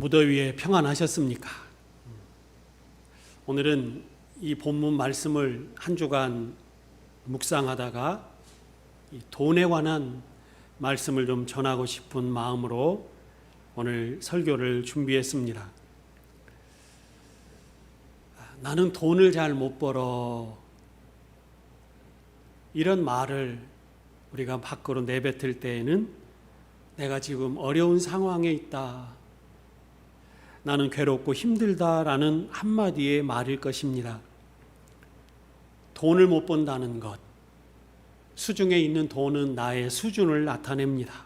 무더위에 평안하셨습니까? 오늘은 이 본문 말씀을 한 주간 묵상하다가 이 돈에 관한 말씀을 좀 전하고 싶은 마음으로 오늘 설교를 준비했습니다. 나는 돈을 잘 못 벌어. 이런 말을 우리가 밖으로 내뱉을 때에는 내가 지금 어려운 상황에 있다. 나는 괴롭고 힘들다라는 한마디의 말일 것입니다. 돈을 못 번다는 것. 수중에 있는 돈은 나의 수준을 나타냅니다.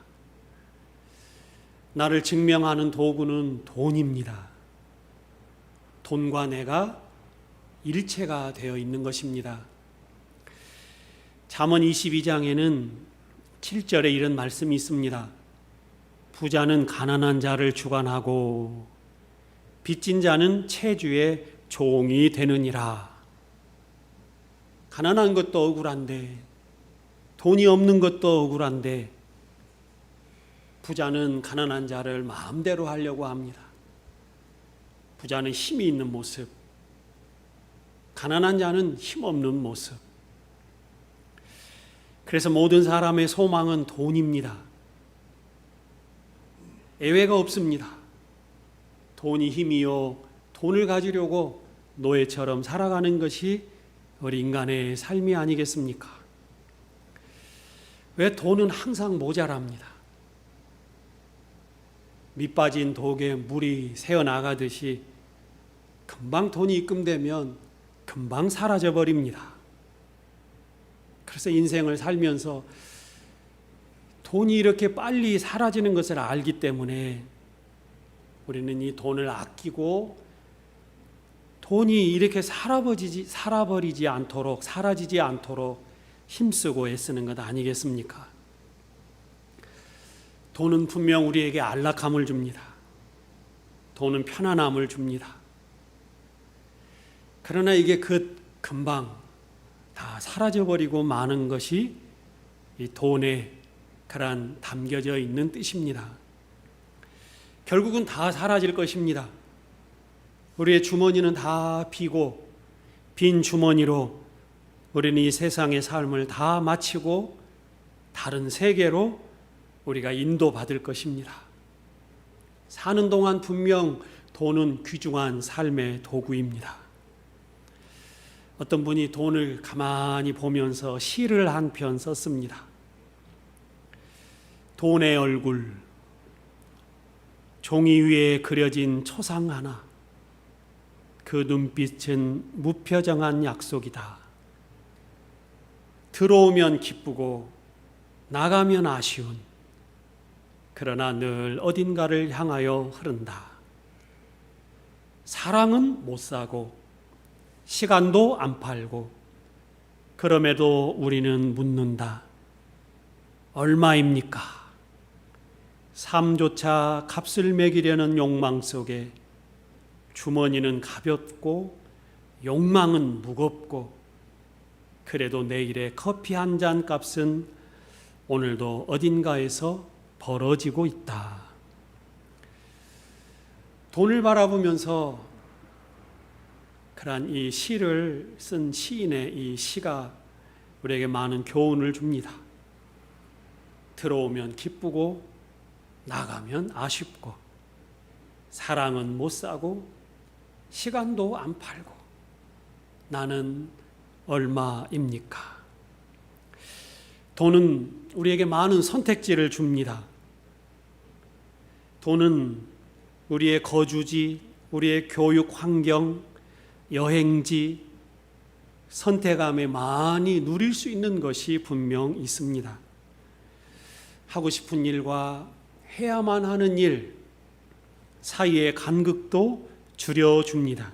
나를 증명하는 도구는 돈입니다. 돈과 내가 일체가 되어 있는 것입니다. 잠언 22장에는 7절에 이런 말씀이 있습니다. 부자는 가난한 자를 주관하고 빚진 자는 체주의 종이 되느니라. 가난한 것도 억울한데 돈이 없는 것도 억울한데 부자는 가난한 자를 마음대로 하려고 합니다. 부자는 힘이 있는 모습, 가난한 자는 힘없는 모습. 그래서 모든 사람의 소망은 돈입니다. 예외가 없습니다. 돈이 힘이요. 돈을 가지려고 노예처럼 살아가는 것이 우리 인간의 삶이 아니겠습니까? 왜 돈은 항상 모자랍니다. 밑빠진 독에 물이 새어나가듯이 금방 돈이 입금되면 금방 사라져 버립니다. 그래서 인생을 살면서 돈이 이렇게 빨리 사라지는 것을 알기 때문에 우리는 이 돈을 아끼고 돈이 이렇게 살아버리지, 살아버리지 않도록 사라지지 않도록 힘쓰고 애쓰는 것 아니겠습니까? 돈은 분명 우리에게 안락함을 줍니다. 돈은 편안함을 줍니다. 그러나 이게 그 금방 다 사라져버리고 마는 것이 이 돈에 그러한 담겨져 있는 뜻입니다. 결국은 다 사라질 것입니다. 우리의 주머니는 다 비고 빈 주머니로 우리는 이 세상의 삶을 다 마치고 다른 세계로 우리가 인도받을 것입니다. 사는 동안 분명 돈은 귀중한 삶의 도구입니다. 어떤 분이 돈을 가만히 보면서 시를 한 편 썼습니다. 돈의 얼굴, 종이 위에 그려진 초상 하나, 그 눈빛은 무표정한 약속이다. 들어오면 기쁘고 나가면 아쉬운 그러나 늘 어딘가를 향하여 흐른다. 사랑은 못 사고 시간도 안 팔고 그럼에도 우리는 묻는다. 얼마입니까? 삶조차 값을 매기려는 욕망 속에 주머니는 가볍고 욕망은 무겁고 그래도 내일의 커피 한 잔 값은 오늘도 어딘가에서 벌어지고 있다. 돈을 바라보면서 그러한 이 시를 쓴 시인의 이 시가 우리에게 많은 교훈을 줍니다. 들어오면 기쁘고 나가면 아쉽고 사랑은 못 사고 시간도 안 팔고 나는 얼마입니까? 돈은 우리에게 많은 선택지를 줍니다. 돈은 우리의 거주지, 우리의 교육 환경, 여행지, 선택함에 많이 누릴 수 있는 것이 분명 있습니다. 하고 싶은 일과 해야만 하는 일 사이의 간극도 줄여줍니다.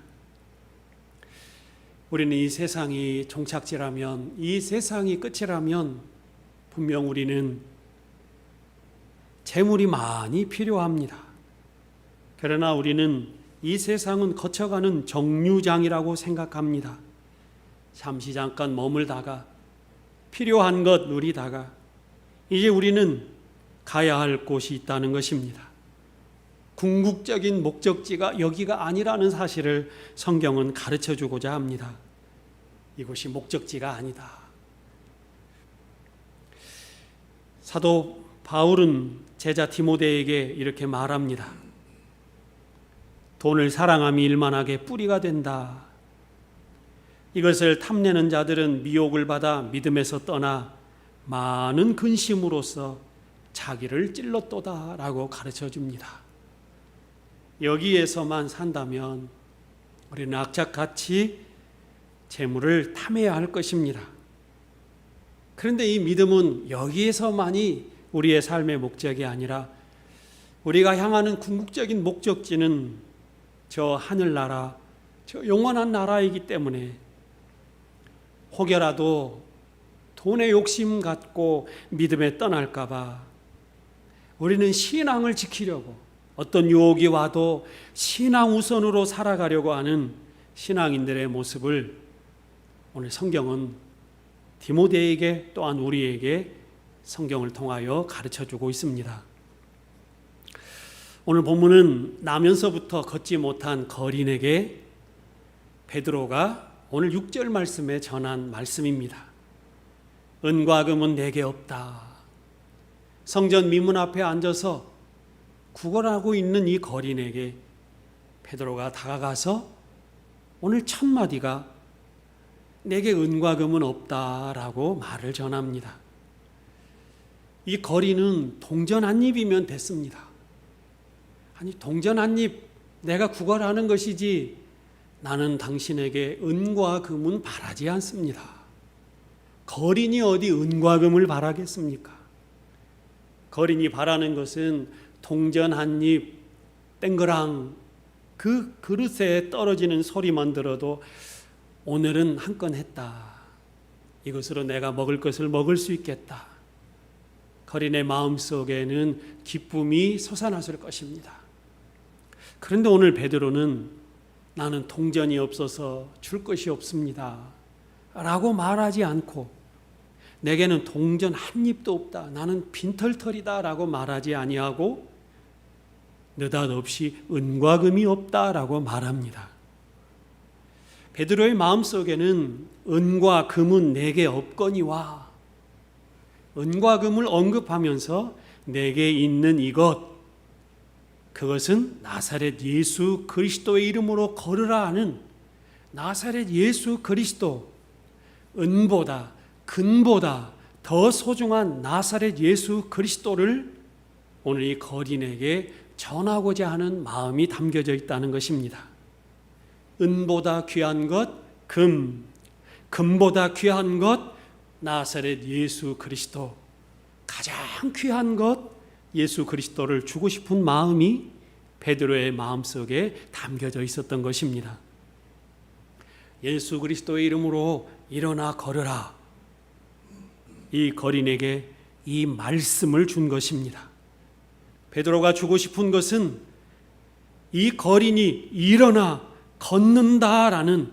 우리는 이 세상이 종착지라면, 이 세상이 끝이라면 분명 우리는 재물이 많이 필요합니다. 그러나 우리는 이 세상은 거쳐가는 정류장이라고 생각합니다. 잠시 잠깐 머물다가 필요한 것 누리다가 이제 우리는 가야 할 곳이 있다는 것입니다. 궁극적인 목적지가 여기가 아니라는 사실을 성경은 가르쳐 주고자 합니다. 이곳이 목적지가 아니다. 사도 바울은 제자 디모데에게 이렇게 말합니다. 돈을 사랑함이 일만하게 뿌리가 된다. 이것을 탐내는 자들은 미혹을 받아 믿음에서 떠나 많은 근심으로써 자기를 찔렀도다 라고 가르쳐 줍니다. 여기에서만 산다면 우리는 악착같이 재물을 탐해야 할 것입니다. 그런데 이 믿음은 여기에서만이 우리의 삶의 목적이 아니라 우리가 향하는 궁극적인 목적지는 저 하늘나라, 저 영원한 나라이기 때문에 혹여라도 돈의 욕심 갖고 믿음에 떠날까봐 우리는 신앙을 지키려고 어떤 유혹이 와도 신앙 우선으로 살아가려고 하는 신앙인들의 모습을 오늘 성경은 디모데에게 또한 우리에게 성경을 통하여 가르쳐 주고 있습니다. 오늘 본문은 나면서부터 걷지 못한 거린에게 베드로가 오늘 6절 말씀에 전한 말씀입니다. 은과 금은 내게 없다. 성전 미문 앞에 앉아서 구걸하고 있는 이 거린에게 베드로가 다가가서 오늘 첫 마디가 내게 은과 금은 없다라고 말을 전합니다. 이 거리는 동전 한 입이면 됐습니다. 아니 동전 한 입 내가 구걸하는 것이지 나는 당신에게 은과 금은 바라지 않습니다. 거린이 어디 은과 금을 바라겠습니까? 거린이 바라는 것은 동전 한 입 땡그랑 그 그릇에 떨어지는 소리만 들어도 오늘은 한 건 했다. 이것으로 내가 먹을 것을 먹을 수 있겠다. 거린의 마음 속에는 기쁨이 솟아났을 것입니다. 그런데 오늘 베드로는 나는 동전이 없어서 줄 것이 없습니다. 라고 말하지 않고 내게는 동전 한 입도 없다. 나는 빈털털이다. 라고 말하지 아니하고 느닷없이 은과 금이 없다라고 말합니다. 베드로의 마음속에는 은과 금은 내게 없거니와 은과 금을 언급하면서 내게 있는 이것 그것은 나사렛 예수 그리스도의 이름으로 걸으라 하는 나사렛 예수 그리스도 은보다 금보다 더 소중한 나사렛 예수 그리스도를 오늘 이 거린에게 전하고자 하는 마음이 담겨져 있다는 것입니다. 은보다 귀한 것 금, 금보다 귀한 것 나사렛 예수 그리스도 가장 귀한 것 예수 그리스도를 주고 싶은 마음이 베드로의 마음속에 담겨져 있었던 것입니다. 예수 그리스도의 이름으로 일어나 걸으라. 이 거린에게 이 말씀을 준 것입니다. 베드로가 주고 싶은 것은 이 거린이 일어나 걷는다라는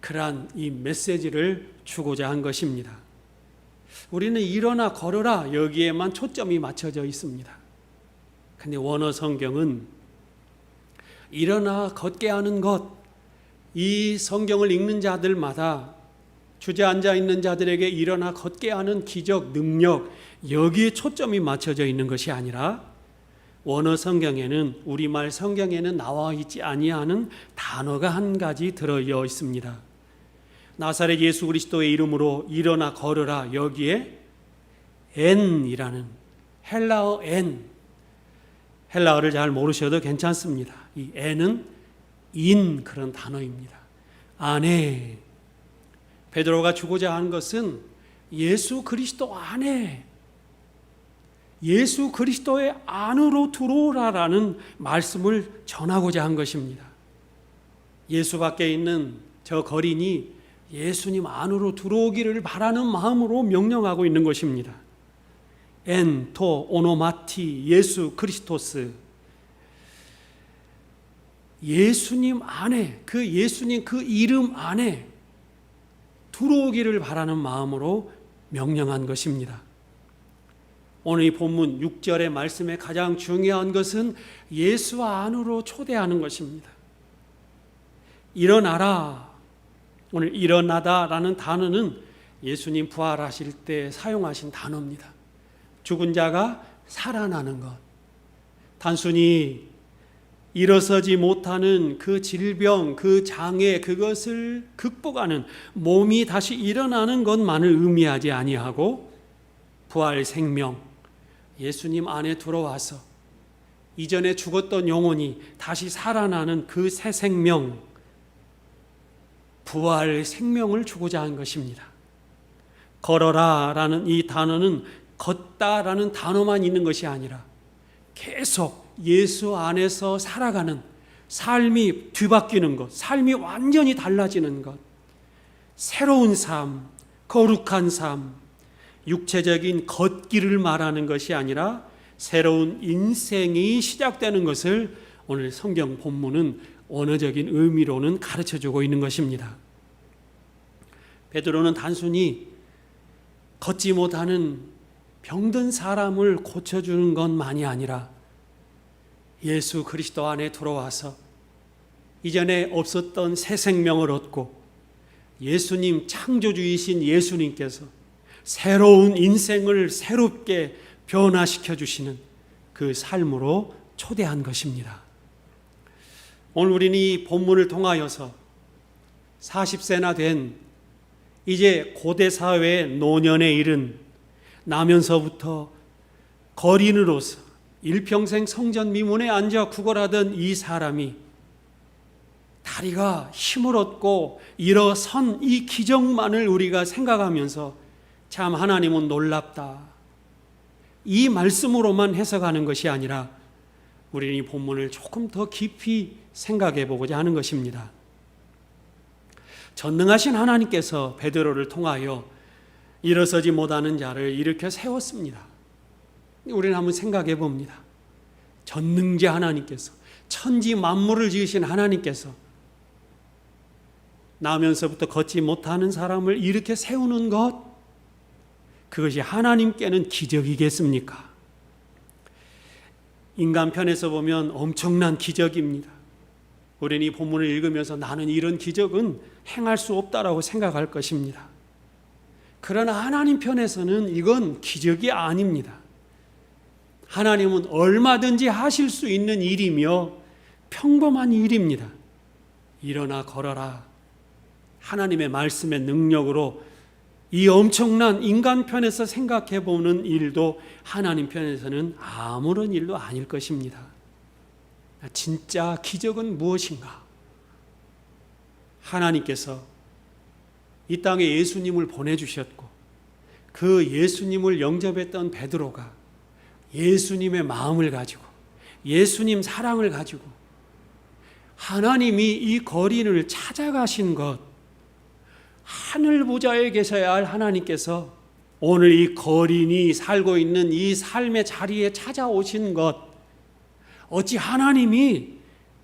그러한 이 메시지를 주고자 한 것입니다. 우리는 일어나 걸어라 여기에만 초점이 맞춰져 있습니다. 근데 원어 성경은 일어나 걷게 하는 것, 이 성경을 읽는 자들마다 주저앉아 있는 자들에게 일어나 걷게 하는 기적, 능력, 여기에 초점이 맞춰져 있는 것이 아니라 원어 성경에는 우리말 성경에는 나와 있지 아니하는 단어가 한 가지 들어 있습니다. 나사렛 예수 그리스도의 이름으로 일어나 걸으라 여기에 N이라는 헬라어 N 헬라어를 잘 모르셔도 괜찮습니다. 이 N은 인 그런 단어입니다. 안에 베드로가 주고자 하는 것은 예수 그리스도 안에 예수 그리스도의 안으로 들어오라라는 말씀을 전하고자 한 것입니다. 예수 밖에 있는 저 거린이 예수님 안으로 들어오기를 바라는 마음으로 명령하고 있는 것입니다. 엔, 토, 오노마티, 예수 그리스토스. 예수님 안에, 그 예수님 그 이름 안에 들어오기를 바라는 마음으로 명령한 것입니다. 오늘 이 본문 6절의 말씀의 가장 중요한 것은 예수 안으로 초대하는 것입니다. 일어나라. 오늘 일어나다라는 단어는 예수님 부활하실 때 사용하신 단어입니다. 죽은 자가 살아나는 것. 단순히 일어서지 못하는 그 질병, 그 장애, 그것을 극복하는 몸이 다시 일어나는 것만을 의미하지 아니하고 부활 생명, 예수님 안에 들어와서 이전에 죽었던 영혼이 다시 살아나는 그 새 생명, 부활 생명을 주고자 한 것입니다. 걸어라 라는 이 단어는 걷다 라는 단어만 있는 것이 아니라 계속 예수 안에서 살아가는 삶이 뒤바뀌는 것, 삶이 완전히 달라지는 것, 새로운 삶, 거룩한 삶, 육체적인 걷기를 말하는 것이 아니라 새로운 인생이 시작되는 것을 오늘 성경 본문은 언어적인 의미로는 가르쳐 주고 있는 것입니다. 베드로는 단순히 걷지 못하는 병든 사람을 고쳐주는 것만이 아니라 예수 그리스도 안에 들어와서 이전에 없었던 새 생명을 얻고 예수님 창조주이신 예수님께서 새로운 인생을 새롭게 변화시켜 주시는 그 삶으로 초대한 것입니다. 오늘 우리는 이 본문을 통하여서 40세나 된 이제 고대 사회의 노년에 이른 나면서부터 거린으로서 일평생 성전 미문에 앉아 구걸하던 이 사람이 다리가 힘을 얻고 일어선 이 기적만을 우리가 생각하면서 참 하나님은 놀랍다. 이 말씀으로만 해석하는 것이 아니라 우리는 이 본문을 조금 더 깊이 생각해 보고자 하는 것입니다. 전능하신 하나님께서 베드로를 통하여 일어서지 못하는 자를 일으켜 세웠습니다. 우리는 한번 생각해 봅니다. 전능자 하나님께서 천지 만물을 지으신 하나님께서 나면서부터 걷지 못하는 사람을 일으켜 세우는 것 그것이 하나님께는 기적이겠습니까? 인간 편에서 보면 엄청난 기적입니다. 우리는 이 본문을 읽으면서 나는 이런 기적은 행할 수 없다라고 생각할 것입니다. 그러나 하나님 편에서는 이건 기적이 아닙니다. 하나님은 얼마든지 하실 수 있는 일이며 평범한 일입니다. 일어나 걸어라. 하나님의 말씀의 능력으로 이 엄청난 인간 편에서 생각해 보는 일도 하나님 편에서는 아무런 일도 아닐 것입니다. 진짜 기적은 무엇인가? 하나님께서 이 땅에 예수님을 보내주셨고 그 예수님을 영접했던 베드로가 예수님의 마음을 가지고 예수님 사랑을 가지고 하나님이 이 거린을 찾아가신 것 하늘 보좌에 계셔야 할 하나님께서 오늘 이 거린이 살고 있는 이 삶의 자리에 찾아오신 것 어찌 하나님이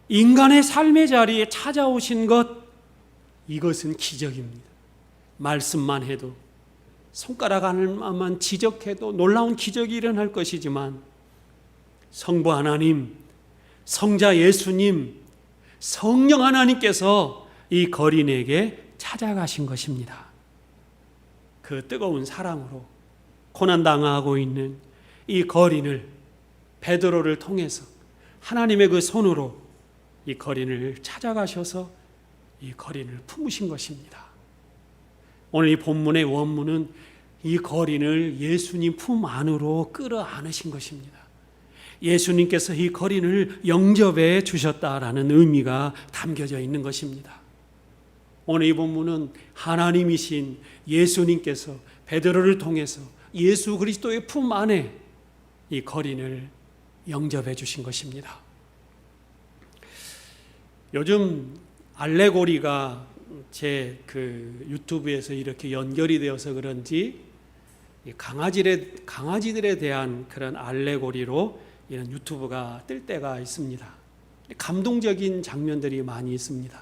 인간의 삶의 자리에 찾아오신 것 이것은 기적입니다. 말씀만 해도 손가락 하나만 지적해도 놀라운 기적이 일어날 것이지만 성부 하나님, 성자 예수님, 성령 하나님께서 이 거린에게 찾아가신 것입니다. 그 뜨거운 사랑으로 고난 당하고 있는 이 거린을 베드로를 통해서 하나님의 그 손으로 이 거린을 찾아가셔서 이 거린을 품으신 것입니다. 오늘 이 본문의 원문은 이 거린을 예수님 품 안으로 끌어안으신 것입니다. 예수님께서 이 거린을 영접해 주셨다라는 의미가 담겨져 있는 것입니다. 오늘 이 본문은 하나님이신 예수님께서 베드로를 통해서 예수 그리스도의 품 안에 이 거린을 영접해 주신 것입니다. 요즘 알레고리가 제 그 유튜브에서 이렇게 연결이 되어서 그런지 강아지들에, 강아지들에 대한 그런 알레고리로 이런 유튜브가 뜰 때가 있습니다. 감동적인 장면들이 많이 있습니다.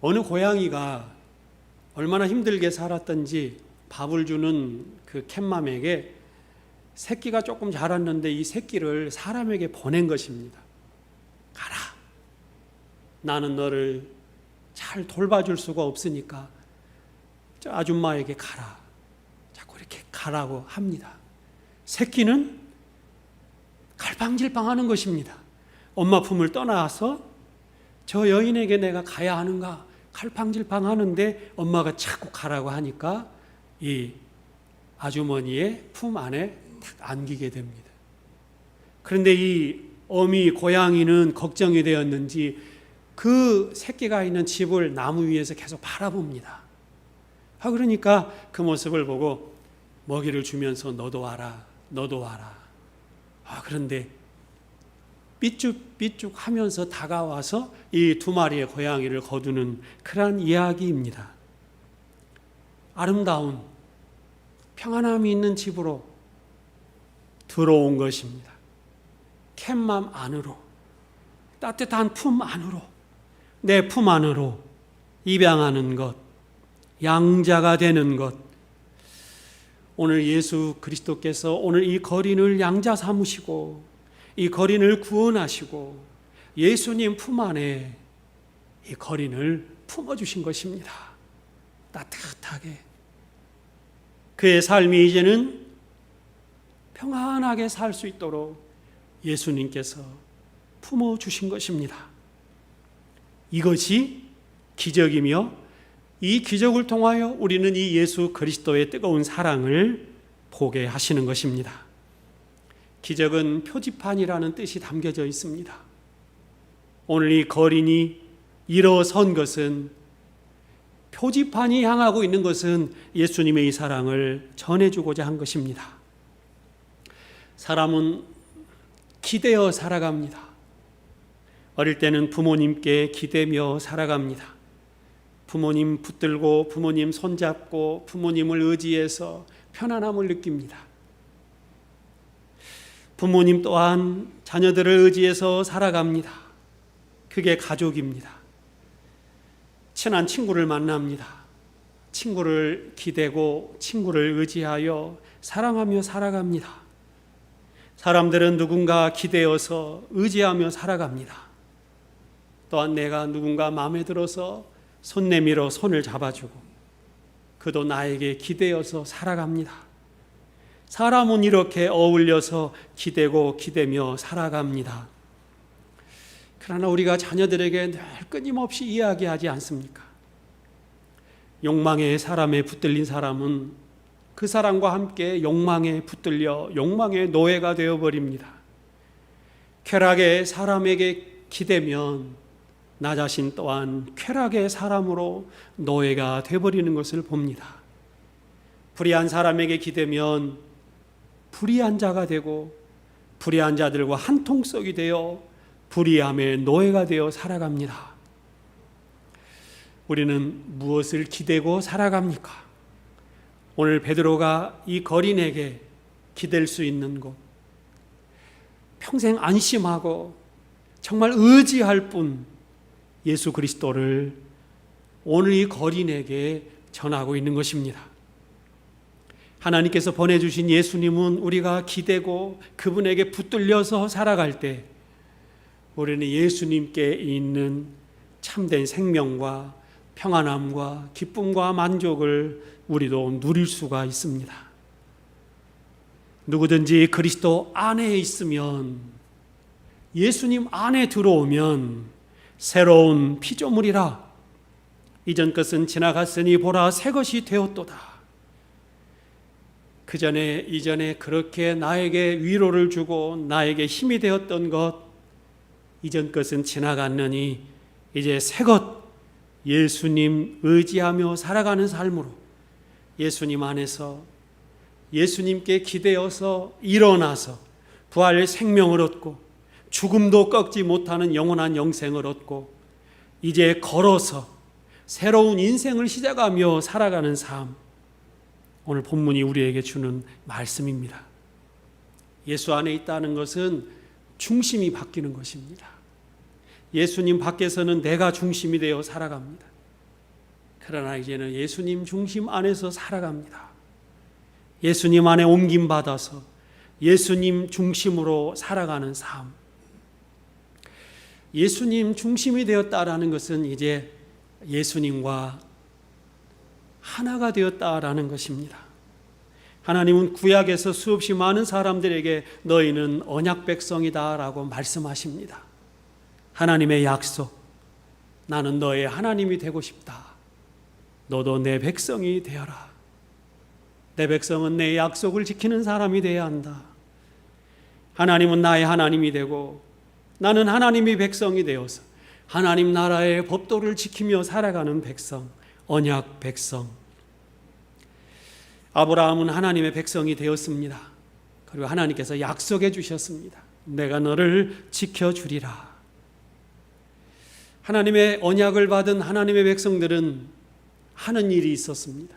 어느 고양이가 얼마나 힘들게 살았던지 밥을 주는 그 캣맘에게 새끼가 조금 자랐는데 이 새끼를 사람에게 보낸 것입니다. 가라. 나는 너를 잘 돌봐줄 수가 없으니까 저 아줌마에게 가라. 자꾸 이렇게 가라고 합니다. 새끼는 갈팡질팡 하는 것입니다. 엄마 품을 떠나서 저 여인에게 내가 가야 하는가 갈팡질팡 하는데 엄마가 자꾸 가라고 하니까 이 아주머니의 품 안에 탁 안기게 됩니다. 그런데 이 어미 고양이는 걱정이 되었는지 그 새끼가 있는 집을 나무 위에서 계속 바라봅니다. 아 그러니까 그 모습을 보고 먹이를 주면서 너도 와라, 너도 와라. 아 그런데 삐죽삐죽 하면서 다가와서 이 두 마리의 고양이를 거두는 그러한 이야기입니다. 아름다운 평안함이 있는 집으로 들어온 것입니다. 캣맘 안으로 따뜻한 품 안으로 내 품 안으로 입양하는 것 양자가 되는 것 오늘 예수 그리스도께서 오늘 이 거린을 양자 삼으시고 이 거린을 구원하시고 예수님 품 안에 이 거린을 품어 주신 것입니다. 따뜻하게 그의 삶이 이제는 평안하게 살 수 있도록 예수님께서 품어 주신 것입니다. 이것이 기적이며 이 기적을 통하여 우리는 이 예수 그리스도의 뜨거운 사랑을 보게 하시는 것입니다. 기적은 표지판이라는 뜻이 담겨져 있습니다. 오늘 이 거린이 일어선 것은 표지판이 향하고 있는 것은 예수님의 이 사랑을 전해주고자 한 것입니다. 사람은 기대어 살아갑니다. 어릴 때는 부모님께 기대며 살아갑니다. 부모님 붙들고 부모님 손잡고 부모님을 의지해서 편안함을 느낍니다. 부모님 또한 자녀들을 의지해서 살아갑니다. 그게 가족입니다. 친한 친구를 만납니다. 친구를 기대고 친구를 의지하여 사랑하며 살아갑니다. 사람들은 누군가 기대어서 의지하며 살아갑니다. 또한 내가 누군가 마음에 들어서 손 내밀어 손을 잡아주고 그도 나에게 기대어서 살아갑니다. 사람은 이렇게 어울려서 기대고 기대며 살아갑니다. 그러나 우리가 자녀들에게 늘 끊임없이 이야기하지 않습니까? 욕망의 사람에 붙들린 사람은 그 사람과 함께 욕망에 붙들려 욕망의 노예가 되어 버립니다. 쾌락의 사람에게 기대면 나 자신 또한 쾌락의 사람으로 노예가 돼 버리는 것을 봅니다. 불의한 사람에게 기대면 불의한 자가 되고 불의한 자들과 한 통속이 되어 불의함의 노예가 되어 살아갑니다. 우리는 무엇을 기대고 살아갑니까? 오늘 베드로가 이 거린에게 기댈 수 있는 곳, 평생 안심하고 정말 의지할 뿐 예수 그리스도를 오늘 이 거린에게 전하고 있는 것입니다. 하나님께서 보내주신 예수님은 우리가 기대고 그분에게 붙들려서 살아갈 때 우리는 예수님께 있는 참된 생명과 평안함과 기쁨과 만족을 우리도 누릴 수가 있습니다. 누구든지 그리스도 안에 있으면 예수님 안에 들어오면 새로운 피조물이라 이전 것은 지나갔으니 보라 새 것이 되었도다. 그 전에 이전에 그렇게 나에게 위로를 주고 나에게 힘이 되었던 것 이전 것은 지나갔느니 이제 새 것 예수님 의지하며 살아가는 삶으로 예수님 안에서 예수님께 기대어서 일어나서 부활의 생명을 얻고 죽음도 꺾지 못하는 영원한 영생을 얻고 이제 걸어서 새로운 인생을 시작하며 살아가는 삶 오늘 본문이 우리에게 주는 말씀입니다. 예수 안에 있다는 것은 중심이 바뀌는 것입니다. 예수님 밖에서는 내가 중심이 되어 살아갑니다. 그러나 이제는 예수님 중심 안에서 살아갑니다. 예수님 안에 옮김 받아서 예수님 중심으로 살아가는 삶. 예수님 중심이 되었다라는 것은 이제 예수님과 하나가 되었다라는 것입니다. 하나님은 구약에서 수없이 많은 사람들에게 너희는 언약 백성이다라고 말씀하십니다. 하나님의 약속. 나는 너의 하나님이 되고 싶다. 너도 내 백성이 되어라. 내 백성은 내 약속을 지키는 사람이 되어야 한다. 하나님은 나의 하나님이 되고 나는 하나님이 백성이 되어서 하나님 나라의 법도를 지키며 살아가는 백성, 언약 백성. 아브라함은 하나님의 백성이 되었습니다. 그리고 하나님께서 약속해 주셨습니다. 내가 너를 지켜주리라. 하나님의 언약을 받은 하나님의 백성들은 하는 일이 있었습니다.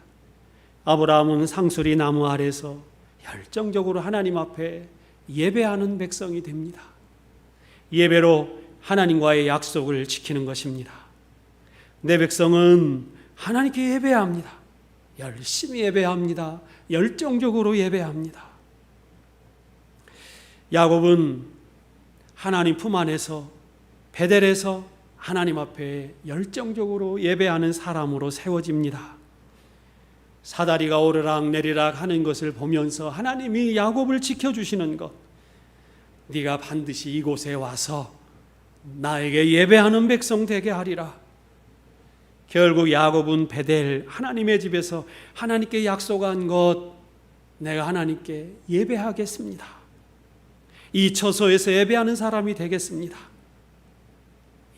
아브라함은 상수리 나무 아래서 열정적으로 하나님 앞에 예배하는 백성이 됩니다. 예배로 하나님과의 약속을 지키는 것입니다. 내 백성은 하나님께 예배합니다. 열심히 예배합니다. 열정적으로 예배합니다. 야곱은 하나님 품 안에서 베델에서 하나님 앞에 열정적으로 예배하는 사람으로 세워집니다. 사다리가 오르락 내리락 하는 것을 보면서 하나님이 야곱을 지켜주시는 것, 네가 반드시 이곳에 와서 나에게 예배하는 백성 되게 하리라. 결국 야곱은 베델 하나님의 집에서 하나님께 약속한 것 내가 하나님께 예배하겠습니다. 이 처소에서 예배하는 사람이 되겠습니다.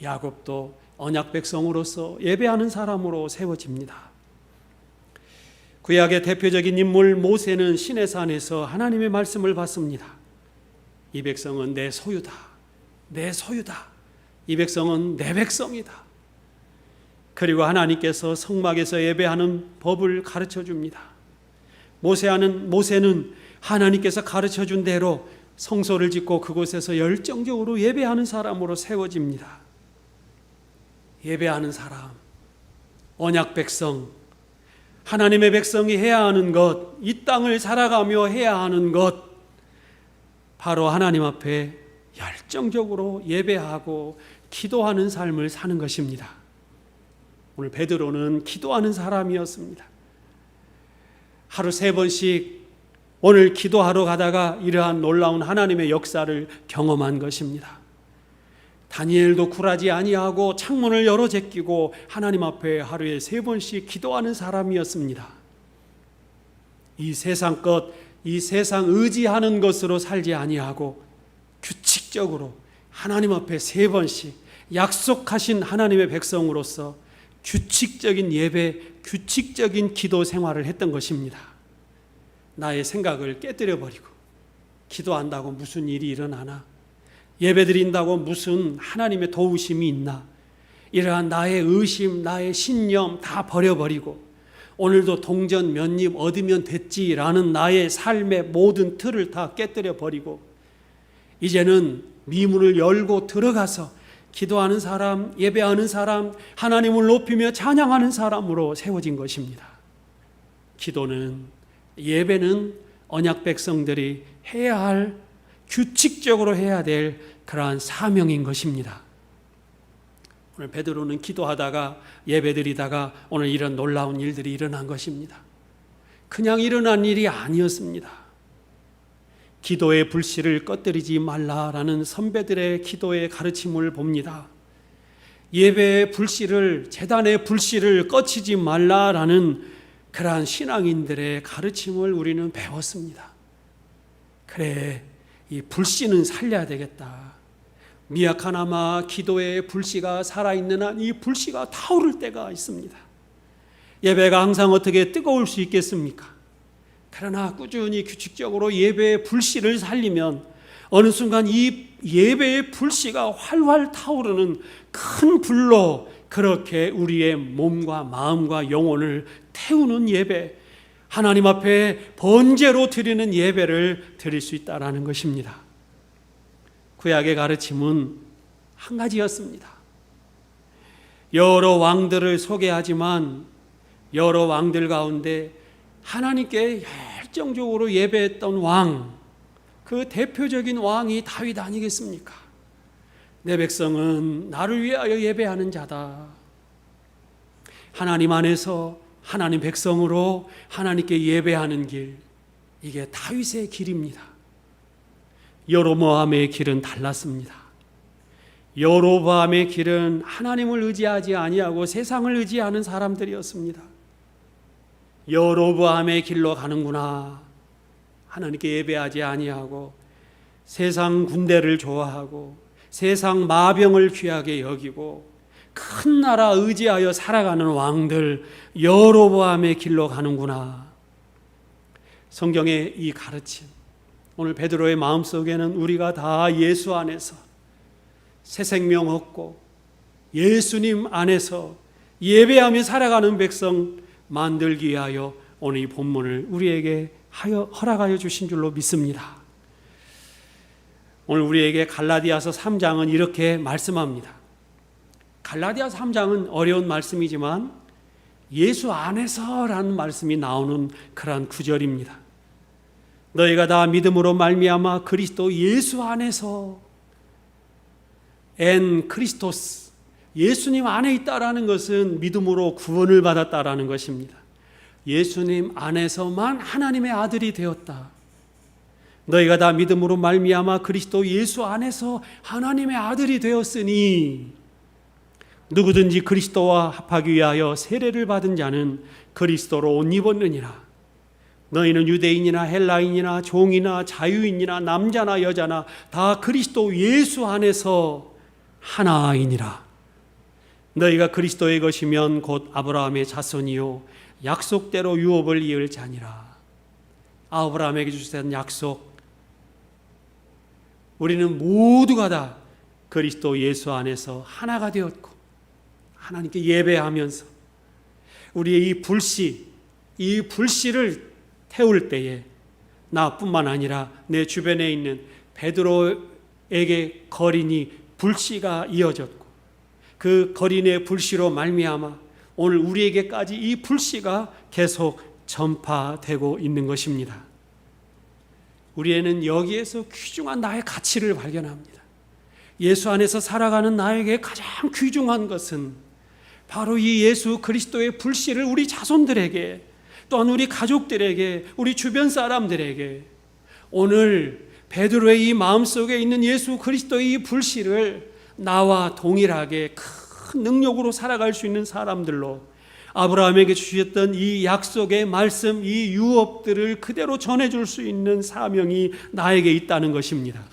야곱도 언약 백성으로서 예배하는 사람으로 세워집니다. 구약의 대표적인 인물 모세는 신의 산에서 하나님의 말씀을 받습니다. 이 백성은 내 소유다. 내 소유다. 이 백성은 내 백성이다. 그리고 하나님께서 성막에서 예배하는 법을 가르쳐 줍니다. 모세하는 모세는 하나님께서 가르쳐 준 대로 성소를 짓고 그곳에서 열정적으로 예배하는 사람으로 세워집니다. 예배하는 사람, 언약 백성, 하나님의 백성이 해야 하는 것, 이 땅을 살아가며 해야 하는 것, 바로 하나님 앞에 열정적으로 예배하고 기도하는 삶을 사는 것입니다. 오늘 베드로는 기도하는 사람이었습니다. 하루 세 번씩 오늘 기도하러 가다가 이러한 놀라운 하나님의 역사를 경험한 것입니다. 다니엘도 굴하지 아니하고 창문을 열어 제끼고 하나님 앞에 하루에 세 번씩 기도하는 사람이었습니다. 이 세상 것, 이 세상 의지하는 것으로 살지 아니하고 규칙적으로 하나님 앞에 세 번씩 약속하신 하나님의 백성으로서 규칙적인 예배, 규칙적인 기도 생활을 했던 것입니다. 나의 생각을 깨뜨려 버리고 기도한다고 무슨 일이 일어나나? 예배 드린다고 무슨 하나님의 도우심이 있나? 이러한 나의 의심, 나의 신념 다 버려버리고 오늘도 동전 몇 입 얻으면 됐지라는 나의 삶의 모든 틀을 다 깨뜨려 버리고 이제는 미문을 열고 들어가서 기도하는 사람, 예배하는 사람, 하나님을 높이며 찬양하는 사람으로 세워진 것입니다. 기도는 예배는 언약 백성들이 해야 할 규칙적으로 해야 될 그러한 사명인 것입니다. 오늘 베드로는 기도하다가 예배드리다가 오늘 이런 놀라운 일들이 일어난 것입니다. 그냥 일어난 일이 아니었습니다. 기도의 불씨를 꺼뜨리지 말라라는 선배들의 기도의 가르침을 봅니다. 예배의 불씨를 재단의 불씨를 꺼치지 말라라는 그러한 신앙인들의 가르침을 우리는 배웠습니다. 그래 이 불씨는 살려야 되겠다. 미약하나마 기도의 불씨가 살아있는 한 이 불씨가 타오를 때가 있습니다. 예배가 항상 어떻게 뜨거울 수 있겠습니까? 그러나 꾸준히 규칙적으로 예배의 불씨를 살리면 어느 순간 이 예배의 불씨가 활활 타오르는 큰 불로 그렇게 우리의 몸과 마음과 영혼을 태우는 예배, 하나님 앞에 번제로 드리는 예배를 드릴 수 있다라는 것입니다. 구약의 가르침은 한 가지였습니다. 여러 왕들을 소개하지만 여러 왕들 가운데 하나님께 열정적으로 예배했던 왕, 그 대표적인 왕이 다윗 아니겠습니까? 내 백성은 나를 위하여 예배하는 자다. 하나님 안에서 하나님 백성으로 하나님께 예배하는 길, 이게 다윗의 길입니다. 여로보암의 길은 달랐습니다. 여로보암의 길은 하나님을 의지하지 아니하고 세상을 의지하는 사람들이었습니다. 여로보암의 길로 가는구나. 하나님께 예배하지 아니하고 세상 군대를 좋아하고 세상 마병을 귀하게 여기고 큰 나라 의지하여 살아가는 왕들 여로보암의 길로 가는구나. 성경의 이 가르침 오늘 베드로의 마음속에는 우리가 다 예수 안에서 새 생명 얻고 예수님 안에서 예배하며 살아가는 백성 만들기 위하여 오늘 이 본문을 우리에게 하여 허락하여 주신 줄로 믿습니다. 오늘 우리에게 갈라디아서 3장은 이렇게 말씀합니다. 갈라디아서 3장은 어려운 말씀이지만 예수 안에서라는 말씀이 나오는 그러한 구절입니다. 너희가 다 믿음으로 말미암아 그리스도 예수 안에서 엔 크리스토스 예수님 안에 있다라는 것은 믿음으로 구원을 받았다라는 것입니다. 예수님 안에서만 하나님의 아들이 되었다. 너희가 다 믿음으로 말미암아 그리스도 예수 안에서 하나님의 아들이 되었으니 누구든지 그리스도와 합하기 위하여 세례를 받은 자는 그리스도로 옷 입었느니라. 너희는 유대인이나 헬라인이나 종이나 자유인이나 남자나 여자나 다 그리스도 예수 안에서 하나이니라. 너희가 그리스도의 것이면 곧 아브라함의 자손이요 약속대로 유업을 이을 자니라. 아브라함에게 주셨던 약속. 우리는 모두가 다 그리스도 예수 안에서 하나가 되었고 하나님께 예배하면서 우리의 이 불씨, 이 불씨를 태울 때에 나뿐만 아니라 내 주변에 있는 베드로에게 거린이 불씨가 이어졌고 그 거린의 불씨로 말미암아 오늘 우리에게까지 이 불씨가 계속 전파되고 있는 것입니다. 우리에는 여기에서 귀중한 나의 가치를 발견합니다. 예수 안에서 살아가는 나에게 가장 귀중한 것은 바로 이 예수 그리스도의 불씨를 우리 자손들에게 또한 우리 가족들에게 우리 주변 사람들에게 오늘 베드로의 이 마음속에 있는 예수 그리스도의 이 불씨를 나와 동일하게 큰 능력으로 살아갈 수 있는 사람들로 아브라함에게 주셨던 이 약속의 말씀, 이 유업들을 그대로 전해줄 수 있는 사명이 나에게 있다는 것입니다.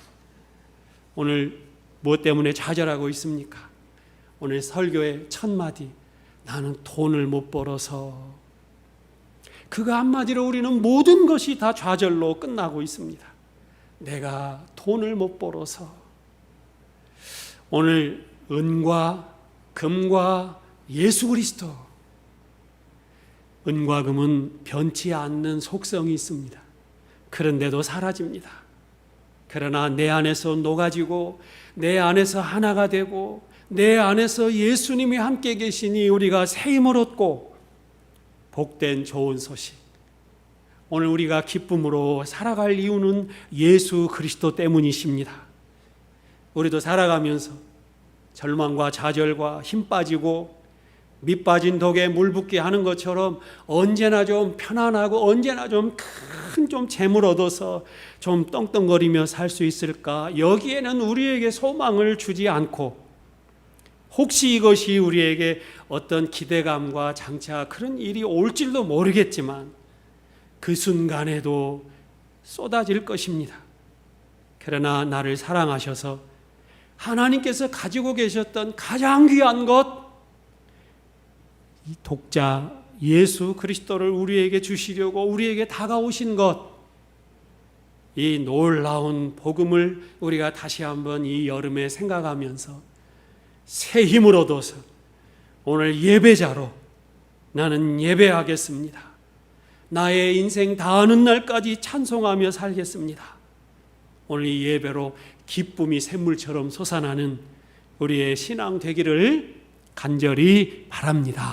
오늘 무엇 때문에 좌절하고 있습니까? 오늘 설교의 첫 마디, 나는 돈을 못 벌어서 그거 한마디로 우리는 모든 것이 다 좌절로 끝나고 있습니다. 내가 돈을 못 벌어서 오늘 은과 금과 예수 그리스도 은과 금은 변치 않는 속성이 있습니다. 그런데도 사라집니다. 그러나 내 안에서 녹아지고 내 안에서 하나가 되고 내 안에서 예수님이 함께 계시니 우리가 새 힘을 얻고 복된 좋은 소식. 오늘 우리가 기쁨으로 살아갈 이유는 예수 그리스도 때문이십니다. 우리도 살아가면서 절망과 좌절과 힘 빠지고 밑 빠진 독에 물 붓게 하는 것처럼 언제나 좀 편안하고 언제나 좀 큰 좀 재물 얻어서 좀 떵떵거리며 살 수 있을까? 여기에는 우리에게 소망을 주지 않고 혹시 이것이 우리에게 어떤 기대감과 장차 그런 일이 올지도 모르겠지만 그 순간에도 쏟아질 것입니다. 그러나 나를 사랑하셔서 하나님께서 가지고 계셨던 가장 귀한 것, 이 독자 예수 그리스도를 우리에게 주시려고 우리에게 다가오신 것, 이 놀라운 복음을 우리가 다시 한번 이 여름에 생각하면서 새 힘을 얻어서 오늘 예배자로 나는 예배하겠습니다. 나의 인생 다하는 날까지 찬송하며 살겠습니다. 오늘 이 예배로 기쁨이 샘물처럼 솟아나는 우리의 신앙 되기를 간절히 바랍니다.